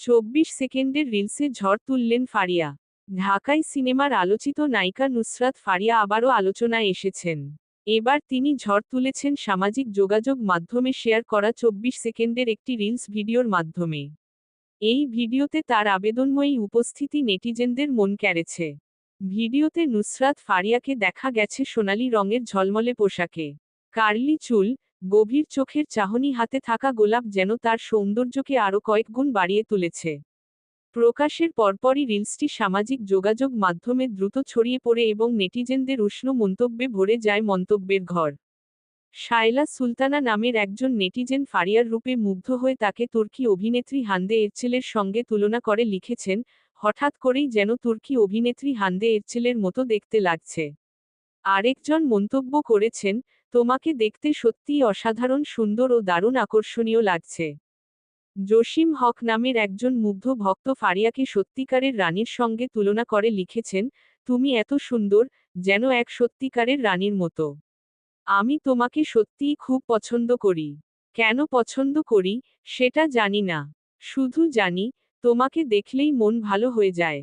চব্বিশ সেকেন্ডের রিলসে ঝড় তুললেন ফারিয়া। ঢাকাই সিনেমার আলোচিত নায়িকা নুসরাত ফারিয়া আবারও আলোচনায় এসেছেন। এবার তিনি ঝড় তুলেছেন সামাজিক যোগাযোগ মাধ্যমে শেয়ার করা চব্বিশ সেকেন্ডের একটি রিলস ভিডিওর মাধ্যমে। এই ভিডিওতে তার আবেদনময়ী উপস্থিতি নেটিজেনদের মন কেড়েছে। ভিডিওতে নুসরাত ফারিয়াকে দেখা গেছে সোনালি রঙের ঝলমলে পোশাকে। কার্লি চুল গভীর চোখের চাহনি হাতে থাকা গোলাপ যেন তার সৌন্দর্যকে আরও কয়েক গুণ বাড়িয়ে তুলেছে। প্রকাশের পরপরই রিলসটি সামাজিক যোগাযোগ মাধ্যমে দ্রুত ছড়িয়ে পড়ে এবং নেটিজেনদের উষ্ণ মন্তব্যে ভরে যায় মন্তব্যের ঘর। শায়লা সুলতানা নামের একজন নেটিজেন ফারিয়ার রূপে মুগ্ধ হয়ে তাকে তুর্কি অভিনেত্রী হান্দে এরচেলের সঙ্গে তুলনা করে লিখেছেন, হঠাৎ করেই যেন তুর্কি অভিনেত্রী হান্দে এরচেলের মতো দেখতে লাগছে। আরেকজন মন্তব্য করেছেন তোমাকে দেখতে সত্যিই অসাধারণ, সুন্দর ও দারুণ আকর্ষণীয় লাগছে। জসিম হক নামের একজন মুগ্ধ ভক্ত ফারিয়াকে সত্যিকারের রানীর সঙ্গে তুলনা করে লিখেছেন, তুমি এত সুন্দর, যেন এক সত্যিকারের রানীর মতো। আমি তোমাকে সত্যিই খুব পছন্দ করি। কেন পছন্দ করি, সেটা জানি না। শুধু জানি, তোমাকে দেখলেই মন ভালো হয়ে যায়।